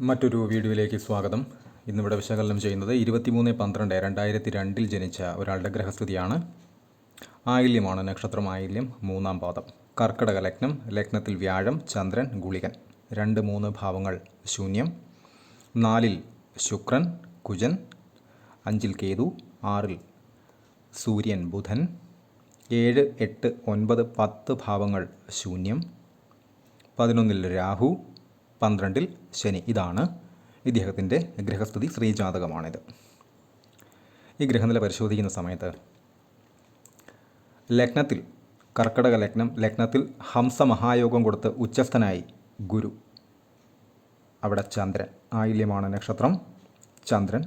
മറ്റൊരു വീഡിയോയിലേക്ക് സ്വാഗതം. ഇന്നിവിടെ വിശകലനം ചെയ്യുന്നത് ഇരുപത്തിമൂന്ന് പന്ത്രണ്ട് രണ്ടായിരത്തി രണ്ടിൽ ജനിച്ച ഒരാളുടെ ഗ്രഹസ്ഥിതിയാണ് ആയില്യമാണ് നക്ഷത്രം ആയില്യം മൂന്നാം പാദം. കർക്കടക ലഗ്നം ലഗ്നത്തിൽ വ്യാഴം ചന്ദ്രൻ ഗുളികൻ. രണ്ട് മൂന്ന് ഭാവങ്ങൾ ശൂന്യം. നാലിൽ ശുക്രൻ കുജൻ. അഞ്ചിൽ കേതു. ആറിൽ സൂര്യൻ ബുധൻ. ഏഴ് എട്ട് ഒൻപത് പത്ത് ഭാവങ്ങൾ ശൂന്യം. പതിനൊന്നിൽ രാഹു. പന്ത്രണ്ടിൽ ശനി. ഇതാണ് ഇദ്ദേഹത്തിന്റെ ഗ്രഹസ്ഥിതി ശ്രീജാതകമാണിത് ഈ ഗ്രഹനില പരിശോധിക്കുന്ന സമയത്ത് ലഗ്നത്തിൽ കർക്കടക ലഗ്നം ലഗ്നത്തിൽ ഹംസ മഹായോഗം കൊടുത്ത് ഉച്ചസ്ഥനായി ഗുരു. അവിടെ ചന്ദ്രൻ ആയില്യമാണ് നക്ഷത്രം. ചന്ദ്രൻ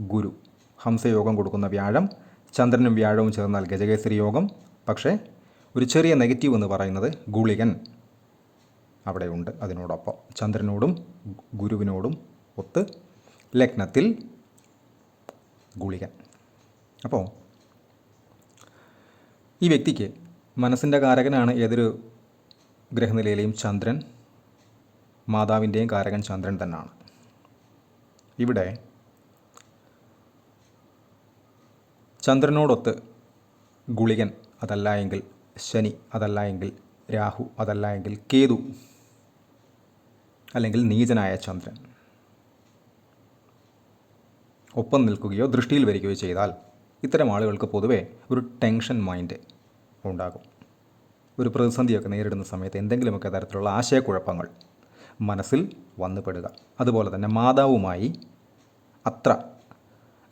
ഗുരു. ഹംസയോഗം കൊടുക്കുന്ന വ്യാഴം ചന്ദ്രനും വ്യാഴവും ചേർന്നാൽ ഗജകേസരി യോഗം. പക്ഷേ ഒരു ചെറിയ നെഗറ്റീവ് എന്ന് പറയുന്നത് ഗുളികൻ. അവിടെയുണ്ട്. അതിനോടൊപ്പം ചന്ദ്രനോടും ഗുരുവിനോടും ഒത്ത് ലഗ്നത്തിൽ ഗുളിക അപ്പോൾ ഈ വ്യക്തിക്ക് മനസ്സിന്റെ കാരകനാണ് ഏതൊരു ഗ്രഹനിലയിലെയും ചന്ദ്രൻ. മാതാവിന്റെയും കാരകൻ ചന്ദ്രൻ തന്നെയാണ് ഇവിടെ ചന്ദ്രനോടൊത്ത് ഗുളികൻ അതല്ല എങ്കിൽ ശനി അതല്ല എങ്കിൽ രാഹു അതല്ല എങ്കിൽ കേതു അല്ലെങ്കിൽ നീചനായ ചന്ദ്രൻ. ഒപ്പം നിൽക്കുകയോ ദൃഷ്ടിയിൽ വരികയോ ചെയ്താൽ ഇത്തരം ആളുകൾക്ക് പൊതുവേ ഒരു ടെൻഷൻ മൈൻഡ് ഉണ്ടാകും. ഒരു പ്രതിസന്ധിയൊക്കെ നേരിടുന്ന സമയത്ത് എന്തെങ്കിലുമൊക്കെ തരത്തിലുള്ള ആശയക്കുഴപ്പങ്ങൾ മനസ്സിൽ വന്നുപെടുക. അതുപോലെ തന്നെ മാതാവുമായി അത്ര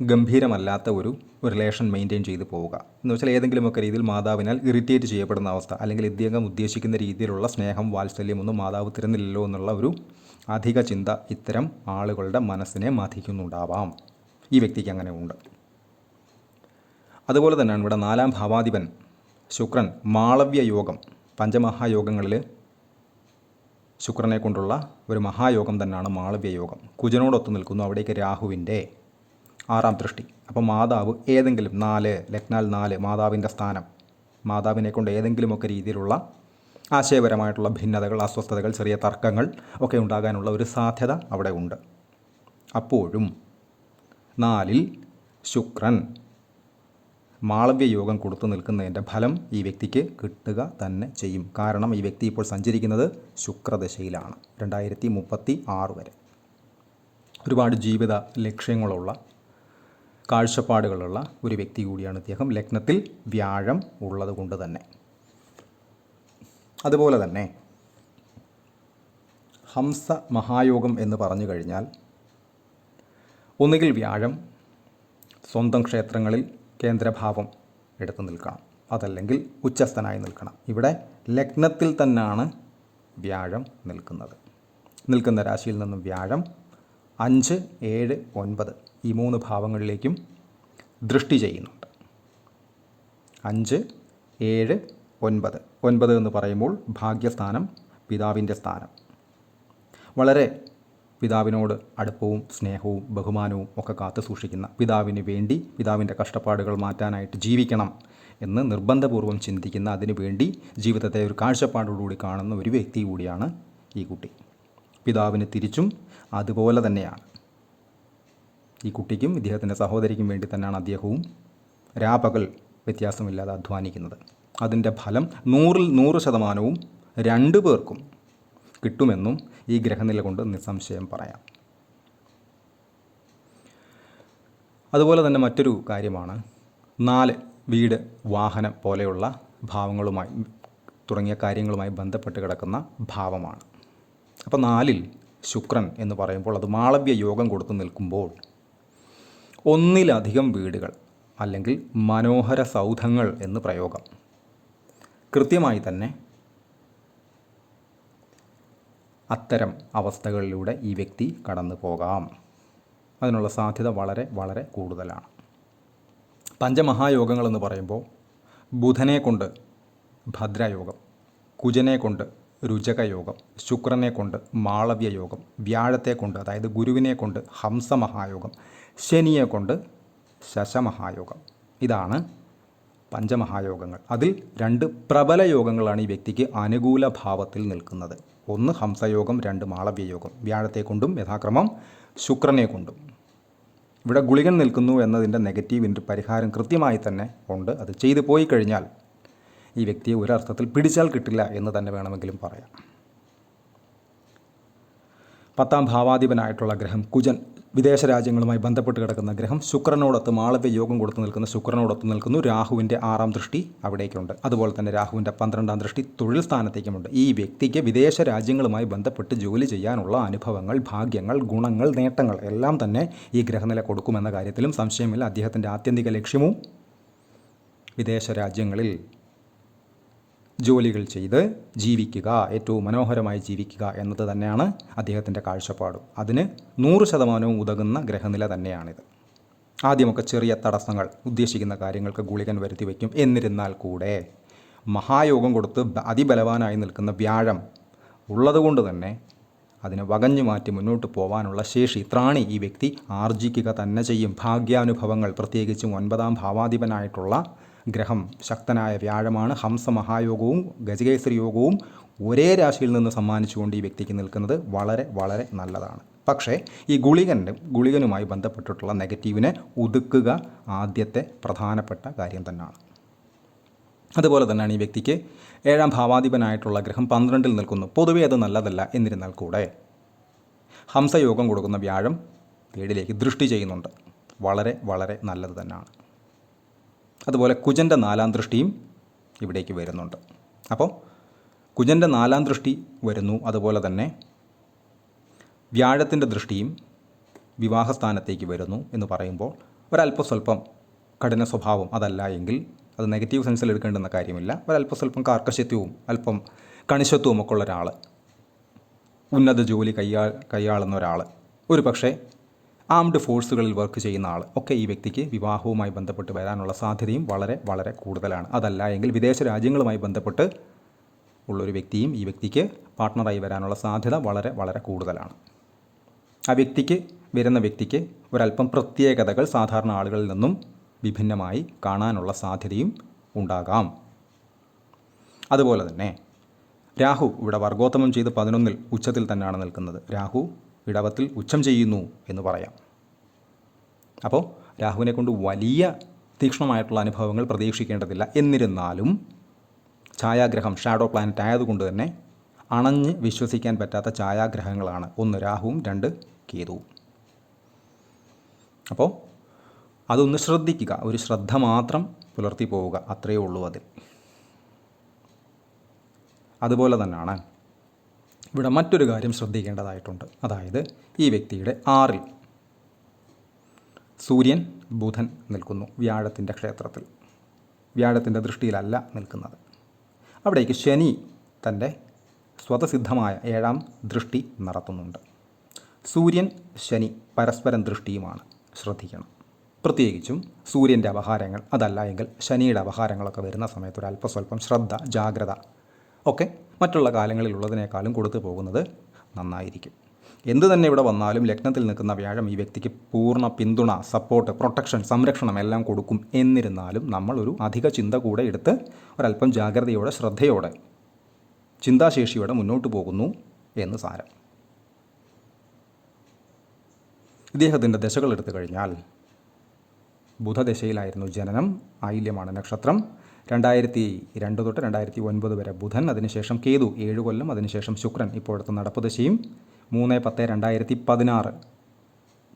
ഗംഭീരമല്ലാത്ത ഒരു റിലേഷൻ മെയിന്റെയിൻ ചെയ്തു പോവുക. എന്ന് വെച്ചാൽ ഏതെങ്കിലുമൊക്കെ രീതിയിൽ മാതാവിനാൽ ഇറിറ്റേറ്റ് ചെയ്യപ്പെടുന്ന അവസ്ഥ അല്ലെങ്കിൽ ഇദ്ദേഹം ഉദ്ദേശിക്കുന്ന രീതിയിലുള്ള സ്നേഹം വാത്സല്യമൊന്നും മാതാവ് തരുന്നില്ലല്ലോ എന്നുള്ള ഒരു അധിക ചിന്ത ഇത്തരം ആളുകളുടെ മനസ്സിനെ മാധിക്കുന്നുണ്ടാവാം ഈ വ്യക്തിക്ക് അങ്ങനെ ഉണ്ട്. അതുപോലെ തന്നെയാണ് ഇവിടെ നാലാം ഭാവാധിപൻ ശുക്രൻ മാളവ്യ യോഗം പഞ്ചമഹായോഗങ്ങളിൽ ശുക്രനെ കൊണ്ടുള്ള ഒരു മഹായോഗം തന്നെയാണ് മാളവ്യ യോഗം. കുജനോടൊത്ത് നിൽക്കുന്നു അവിടേക്ക് രാഹുവിന്റെ. ആറാം ദൃഷ്ടി. അപ്പോൾ മാതാവ് ഏതെങ്കിലും നാല് ലഗ്നാൽ നാല് മാതാവിന്റെ സ്ഥാനം. മാതാവിനെ കൊണ്ട് ഏതെങ്കിലുമൊക്കെ രീതിയിലുള്ള ആശയപരമായിട്ടുള്ള ഭിന്നതകൾ അസ്വസ്ഥതകൾ ചെറിയ തർക്കങ്ങൾ ഒക്കെ ഉണ്ടാകാനുള്ള ഒരു സാധ്യത അവിടെ ഉണ്ട്. അപ്പോഴും നാലിൽ ശുക്രൻ മാളവ്യ യോഗം കൊടുത്തു നിൽക്കുന്നതിന്റെ ഫലം ഈ വ്യക്തിക്ക് കിട്ടുക തന്നെ ചെയ്യും. കാരണം ഈ വ്യക്തി ഇപ്പോൾ സഞ്ചരിക്കുന്നത് ശുക്രദശയിലാണ് രണ്ടായിരത്തി മുപ്പത്തി ആറ് വരെ. ഒരുപാട് ജീവിത ലക്ഷ്യങ്ങളുള്ള കാഴ്ചപ്പാടുകളുള്ള ഒരു വ്യക്തി കൂടിയാണ് ഇദ്ദേഹം. ലഗ്നത്തിൽ വ്യാഴം ഉള്ളത് കൊണ്ട് തന്നെ. അതുപോലെ തന്നെ ഹംസ മഹായോഗം എന്ന് പറഞ്ഞു കഴിഞ്ഞാൽ ഒന്നുകിൽ വ്യാഴം സ്വന്തം ക്ഷേത്രങ്ങളിൽ കേന്ദ്രഭാവം എടുത്തു നിൽക്കണം. അതല്ലെങ്കിൽ ഉച്ചസ്ഥനായി നിൽക്കണം. ഇവിടെ ലഗ്നത്തിൽ തന്നെയാണ് വ്യാഴം നിൽക്കുന്നത്. നിൽക്കുന്ന രാശിയിൽ നിന്നും വ്യാഴം അഞ്ച് ഏഴ് ഒൻപത്. ഈ മൂന്ന് ഭാവങ്ങളിലേക്കും ദൃഷ്ടി ചെയ്യുന്നുണ്ട്. അഞ്ച് ഏഴ് ഒൻപത്. ഒൻപത് എന്ന് പറയുമ്പോൾ ഭാഗ്യസ്ഥാനം പിതാവിന്റെ സ്ഥാനം. വളരെ പിതാവിനോട് അടുപ്പവും സ്നേഹവും ബഹുമാനവും ഒക്കെ കാത്തു സൂക്ഷിക്കുന്ന പിതാവിന് വേണ്ടി പിതാവിന്റെ കഷ്ടപ്പാടുകൾ മാറ്റാനായിട്ട് ജീവിക്കണം എന്ന് നിർബന്ധപൂർവം ചിന്തിക്കുന്ന അതിനു വേണ്ടി ജീവിതത്തെ ഒരു കാഴ്ചപ്പാടോടുകൂടി കാണുന്ന ഒരു വ്യക്തി കൂടിയാണ് ഈ കുട്ടി. പിതാവിന് തിരിച്ചും അതുപോലെ തന്നെയാണ്. ഈ കുട്ടിക്കും ഇദ്ദേഹത്തിന്റെ സഹോദരിക്കും വേണ്ടി തന്നെയാണ് അദ്ദേഹവും രാപകൽ വ്യത്യാസമില്ലാതെ അധ്വാനിക്കുന്നത്. അതിന്റെ ഫലം നൂറിൽ നൂറ് ശതമാനവും രണ്ടു പേർക്കും കിട്ടുമെന്നും ഈ ഗ്രഹനില കൊണ്ട് നിസ്സംശയം പറയാം. അതുപോലെ തന്നെ മറ്റൊരു കാര്യമാണ് നാല് വീട് വാഹനം പോലെയുള്ള ഭാവങ്ങളുമായി തുടങ്ങിയ കാര്യങ്ങളുമായി ബന്ധപ്പെട്ട് കിടക്കുന്ന ഭാവമാണ്. അപ്പോൾ നാലിൽ ശുക്രൻ എന്ന് പറയുമ്പോൾ അത് മാളവ്യ യോഗം കൊടുത്തു നിൽക്കുമ്പോൾ ഒന്നിലധികം വീടുകൾ അല്ലെങ്കിൽ മനോഹര സൗധങ്ങൾ എന്ന് പ്രയോഗം. കൃത്യമായി തന്നെ അത്തരം അവസ്ഥകളിലൂടെ ഈ വ്യക്തി കടന്നു പോകാം. അതിനുള്ള സാധ്യത വളരെ വളരെ കൂടുതലാണ്. പഞ്ചമഹായോഗങ്ങൾ എന്ന് പറയുമ്പോൾ ബുധനെ കൊണ്ട് ഭദ്രയോഗം കുജനെ കൊണ്ട് രുചകയോഗം ശുക്രനെ കൊണ്ട് മാളവ്യയോഗം വ്യാഴത്തെ കൊണ്ട് അതായത് ഗുരുവിനെ കൊണ്ട് ഹംസമഹായോഗം ശനിയെ കൊണ്ട് ശശമഹായോഗം. ഇതാണ് പഞ്ചമഹായോഗങ്ങൾ. അതിൽ രണ്ട് പ്രബല യോഗങ്ങളാണ് ഈ വ്യക്തിക്ക് അനുകൂല ഭാവത്തിൽ നിൽക്കുന്നത്. ഒന്ന് ഹംസയോഗം രണ്ട് മാളവ്യയോഗം. വ്യാഴത്തെ കൊണ്ടും യഥാക്രമം ശുക്രനെ കൊണ്ടും ഇവിടെ ഗുളികൻ നിൽക്കുന്നു എന്നതിന്റെ നെഗറ്റീവിന്റെ പരിഹാരം കൃത്യമായി തന്നെ ഉണ്ട്. അത് ചെയ്തു പോയി കഴിഞ്ഞാൽ ഈ വ്യക്തിയെ ഒരർത്ഥത്തിൽ പിടിച്ചാൽ കിട്ടില്ല എന്ന് തന്നെ വേണമെങ്കിലും പറയാം. പത്താം ഭാവാധിപനായിട്ടുള്ള ഗ്രഹം കുജൻ വിദേശ രാജ്യങ്ങളുമായി ബന്ധപ്പെട്ട് കിടക്കുന്ന ഗ്രഹം ശുക്രനോടൊത്ത് മാളവ്യ യോഗം കൊടുത്തു നിൽക്കുന്ന ശുക്രനോടൊത്ത് നിൽക്കുന്നു. രാഹുവിന്റെ ആറാം ദൃഷ്ടി അവിടേക്കുണ്ട്. അതുപോലെ തന്നെ രാഹുവിന്റെ പന്ത്രണ്ടാം ദൃഷ്ടി തൊഴിൽ സ്ഥാനത്തേക്കുമുണ്ട്. ഈ വ്യക്തിക്ക് വിദേശ രാജ്യങ്ങളുമായി ബന്ധപ്പെട്ട് ജോലി ചെയ്യാനുള്ള അനുഭവങ്ങൾ ഭാഗ്യങ്ങൾ ഗുണങ്ങൾ നേട്ടങ്ങൾ എല്ലാം തന്നെ ഈ ഗ്രഹനില കൊടുക്കുമെന്ന കാര്യത്തിലും സംശയമില്ല. അദ്ദേഹത്തിന്റെ ആത്യന്തിക ലക്ഷ്യവും വിദേശ രാജ്യങ്ങളിൽ ജോലികൾ ചെയ്ത് ജീവിക്കുക ഏറ്റവും മനോഹരമായി ജീവിക്കുക എന്നത് തന്നെയാണ് അദ്ദേഹത്തിന്റെ കാഴ്ചപ്പാട്. അതിന് നൂറ് ശതമാനവും ഉതകുന്ന ഗ്രഹനില തന്നെയാണിത്. ആദ്യമൊക്കെ ചെറിയ തടസ്സങ്ങൾ ഉദ്ദേശിക്കുന്ന കാര്യങ്ങൾക്ക് ഗുളികൻ വരുത്തി വയ്ക്കും. എന്നിരുന്നാൽ കൂടെ മഹായോഗം കൊടുത്ത് അതിബലവാനായി നിൽക്കുന്ന വ്യാഴം ഉള്ളതുകൊണ്ട് തന്നെ അതിനെ വകഞ്ഞു മാറ്റി മുന്നോട്ട് പോകാനുള്ള ശേഷി ത്രാണി ഈ വ്യക്തി ആർജിക്കുക തന്നെ ചെയ്യും. ഭാഗ്യാനുഭവങ്ങൾ പ്രത്യേകിച്ചും ഒൻപതാം ഭാവാധിപനായിട്ടുള്ള ഗ്രഹം ശക്തനായ വ്യാഴമാണ്. ഹംസ മഹായോഗവും ഗജകേസരി യോഗവും ഒരേ രാശിയിൽ നിന്ന് സമ്മാനിച്ചുകൊണ്ട് ഈ വ്യക്തിക്ക് നിൽക്കുന്നത് വളരെ വളരെ നല്ലതാണ്. പക്ഷേ ഈ ഗുളികന്റെ ഗുളികനുമായി ബന്ധപ്പെട്ടിട്ടുള്ള നെഗറ്റീവിനെ ഒതുക്കുക ആദ്യത്തെ പ്രധാനപ്പെട്ട കാര്യം തന്നെയാണ്. അതുപോലെ തന്നെയാണ് ഈ വ്യക്തിക്ക് ഏഴാം ഭാവാധിപനായിട്ടുള്ള ഗ്രഹം പന്ത്രണ്ടിൽ നിൽക്കുന്നു. പൊതുവേ അത് നല്ലതല്ല എന്നിരുന്നാൽ കൂടെ ഹംസയോഗം കൊടുക്കുന്ന വ്യാഴം വീടിലേക്ക് ദൃഷ്ടി ചെയ്യുന്നുണ്ട്. വളരെ വളരെ നല്ലത് തന്നെയാണ്. അതുപോലെ കുജന്റെ നാലാം ദൃഷ്ടിയും ഇവിടേക്ക് വരുന്നുണ്ട്. അപ്പോൾ കുജന്റെ നാലാം ദൃഷ്ടി വരുന്നു. അതുപോലെ തന്നെ വ്യാഴത്തിന്റെ ദൃഷ്ടിയും വിവാഹസ്ഥാനത്തേക്ക് വരുന്നു എന്ന് പറയുമ്പോൾ ഒരല്പം സ്വല്പം കഠിന സ്വഭാവം അതല്ല എങ്കിൽ അത് നെഗറ്റീവ് സെൻസിൽ എടുക്കേണ്ടുന്ന കാര്യമില്ല. ഒരല്പം സ്വല്പം കാർക്കശ്യത്വവും അല്പം കണിശത്വവും ഒക്കെ ഉള്ള ഒരാൾ ഉന്നത ജോലി കൈയാ കൈയാളുന്ന ഒരാൾ ഒരു പക്ഷേ ആംഡ് ഫോഴ്സുകളിൽ വർക്ക് ചെയ്യുന്ന ആൾ ഒക്കെ ഈ വ്യക്തിക്ക് വിവാഹവുമായി ബന്ധപ്പെട്ട് വരാനുള്ള സാധ്യതയും വളരെ വളരെ കൂടുതലാണ്. അതല്ല എങ്കിൽ വിദേശ രാജ്യങ്ങളുമായി ബന്ധപ്പെട്ട് ഉള്ളൊരു വ്യക്തിയും ഈ വ്യക്തിക്ക് പാർട്ട്ണറായി വരാനുള്ള സാധ്യത വളരെ വളരെ കൂടുതലാണ്. ആ വ്യക്തിക്ക് വരുന്ന വ്യക്തിക്ക് ഒരല്പം പ്രത്യേകതകൾ സാധാരണ ആളുകളിൽ നിന്നും വിഭിന്നമായി കാണാനുള്ള സാധ്യതയും ഉണ്ടാകാം. അതുപോലെ തന്നെ രാഹു ഇവിടെ വർഗോത്തമം ചെയ്ത് പതിനൊന്നിൽ ഉച്ചത്തിൽ തന്നെയാണ് നിൽക്കുന്നത്. രാഹു ഇടവത്തിൽ ഉച്ചം ചെയ്യുന്നു എന്ന് പറയാം. അപ്പോൾ രാഹുവിനെ കൊണ്ട് വലിയ തീക്ഷ്ണമായിട്ടുള്ള അനുഭവങ്ങൾ പ്രതീക്ഷിക്കേണ്ടതില്ല. എന്നിരുന്നാലും ഛായാഗ്രഹം ഷാഡോ പ്ലാനറ്റ് ആയതുകൊണ്ട് തന്നെ അണഞ്ഞ് വിശ്വസിക്കാൻ പറ്റാത്ത ഛായാഗ്രഹങ്ങളാണ്. ഒന്ന് രാഹുവും രണ്ട് കേതുവും അപ്പോൾ അതൊന്ന് ശ്രദ്ധിക്കുക. ഒരു ശ്രദ്ധ മാത്രം പുലർത്തി പോവുക. അത്രയേ ഉള്ളൂ അതിൽ. അതുപോലെ തന്നെയാണ് ഇവിടെ മറ്റൊരു കാര്യം ശ്രദ്ധിക്കേണ്ടതായിട്ടുണ്ട്. അതായത് ഈ വ്യക്തിയുടെ ആറിൽ സൂര്യൻ ബുധൻ നിൽക്കുന്നു വ്യാഴത്തിന്റെ ക്ഷേത്രത്തിൽ. വ്യാഴത്തിന്റെ ദൃഷ്ടിയിലല്ല നിൽക്കുന്നത്. അവിടേക്ക് ശനി തന്റെ സ്വതസിദ്ധമായ ഏഴാം ദൃഷ്ടി നടത്തുന്നുണ്ട്. സൂര്യൻ ശനി പരസ്പരം ദൃഷ്ടിയുമാണ്. ശ്രദ്ധിക്കണം. പ്രത്യേകിച്ചും സൂര്യന്റെ അപഹാരങ്ങൾ അതല്ല എങ്കിൽ ശനിയുടെ അപഹാരങ്ങളൊക്കെ വരുന്ന സമയത്ത് ഒരു അല്പസ്വല്പം ശ്രദ്ധ ജാഗ്രത ഒക്കെ മറ്റുള്ള കാലങ്ങളിലുള്ളതിനേക്കാളും കൊടുത്തു പോകുന്നത് നന്നായിരിക്കും. എന്ത് തന്നെ ഇവിടെ വന്നാലും ലഗ്നത്തിൽ നിൽക്കുന്ന വ്യാഴം ഈ വ്യക്തിക്ക് പൂർണ പിന്തുണ സപ്പോർട്ട് പ്രൊട്ടക്ഷൻ സംരക്ഷണം എല്ലാം കൊടുക്കും. എന്നിരുന്നാലും നമ്മളൊരു അധിക ചിന്ത കൂടെ എടുത്ത് ഒരല്പം ജാഗ്രതയോടെ ശ്രദ്ധയോടെ ചിന്താശേഷിയോടെ മുന്നോട്ട് പോകുന്നു എന്ന് സാരം. ഇദ്ദേഹത്തിന്റെ ദശകൾ എടുത്തു കഴിഞ്ഞാൽ ബുധദശയിലായിരുന്നു ജനനം. ആയില്യമാണ് നക്ഷത്രം. രണ്ടായിരത്തി രണ്ട് തൊട്ട് രണ്ടായിരത്തി ഒൻപത് വരെ ബുധൻ അതിനുശേഷം കേതു ഏഴ് കൊല്ലം അതിനുശേഷം ശുക്രൻ. ഇപ്പോഴത്തെ നടപ്പ് ദശയും മൂന്ന് പത്ത് രണ്ടായിരത്തി പതിനാറ്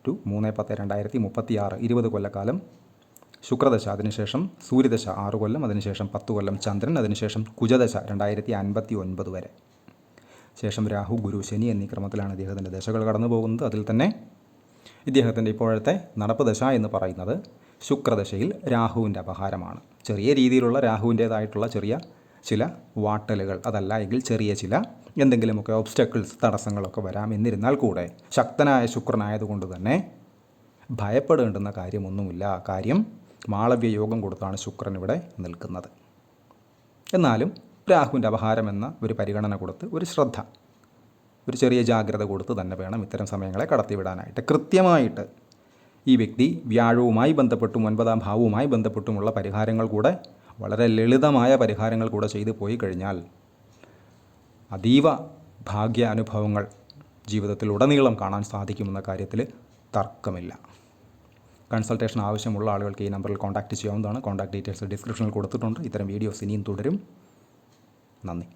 ടു മൂന്ന് പത്ത് രണ്ടായിരത്തി മുപ്പത്തി ആറ് ഇരുപത് കൊല്ലക്കാലം ശുക്രദശ അതിനുശേഷം സൂര്യദശ ആറ് കൊല്ലം അതിനുശേഷം പത്ത് കൊല്ലം ചന്ദ്രൻ അതിനുശേഷം കുജദശ രണ്ടായിരത്തി അൻപത്തി ഒൻപത് വരെ. ശേഷം രാഹു ഗുരു ശനി എന്നീ ക്രമത്തിലാണ് ഇദ്ദേഹത്തിന്റെ ദശകൾ കടന്നു പോകുന്നത് അതിൽ തന്നെ ഇദ്ദേഹത്തിന്റെ ഇപ്പോഴത്തെ നടപ്പ് ദശ എന്ന് പറയുന്നത് ശുക്രദശയിൽ രാഹുവിന്റെ അപഹാരമാണ്. ചെറിയ രീതിയിലുള്ള രാഹുവിന്റേതായിട്ടുള്ള ചെറിയ ചില വാട്ടലുകൾ അതല്ല എങ്കിൽ ചെറിയ ചില എന്തെങ്കിലുമൊക്കെ ഒബ്സ്റ്റക്കിൾസ് തടസ്സങ്ങളൊക്കെ വരാം എന്നിരുന്നാൽ കൂടെ ശക്തനായ ശുക്രനായതുകൊണ്ട് തന്നെ ഭയപ്പെടേണ്ടുന്ന കാര്യമൊന്നുമില്ല. കാര്യം മാളവ്യ യോഗം കൊടുത്താണ് ശുക്രൻ ഇവിടെ നിൽക്കുന്നത്. എന്നാലും രാഹുവിന്റെ അപഹാരം എന്ന ഒരു പരിഗണന കൊടുത്ത് ഒരു ശ്രദ്ധ ഒരു ചെറിയ ജാഗ്രത കൊടുത്ത് തന്നെ വേണം ഇത്തരം സമയങ്ങളെ കടത്തിവിടാനായിട്ട്. കൃത്യമായിട്ട് ഈ വ്യക്തി വ്യാഴവുമായി ബന്ധപ്പെട്ടും ഒൻപതാം ഭാവവുമായി ബന്ധപ്പെട്ടുമുള്ള പരിഹാരങ്ങൾ കൂടെ വളരെ ലളിതമായ പരിഹാരങ്ങൾ കൂടെ ചെയ്തു പോയി കഴിഞ്ഞാൽ അതീവ ഭാഗ്യ അനുഭവങ്ങൾ ജീവിതത്തിൽ ഉടനീളം കാണാൻ സാധിക്കുമെന്ന കാര്യത്തിൽ തർക്കമില്ല. കൺസൾട്ടേഷൻ ആവശ്യമുള്ള ആളുകൾക്ക് ഈ നമ്പറിൽ കോൺടാക്റ്റ് ചെയ്യാവുന്നതാണ്. കോൺടാക്ട് ഡീറ്റെയിൽസ് ഡിസ്ക്രിപ്ഷനിൽ കൊടുത്തിട്ടുണ്ട്. ഇത്തരം വീഡിയോസ് ഇനിയും തുടരും. നന്ദി.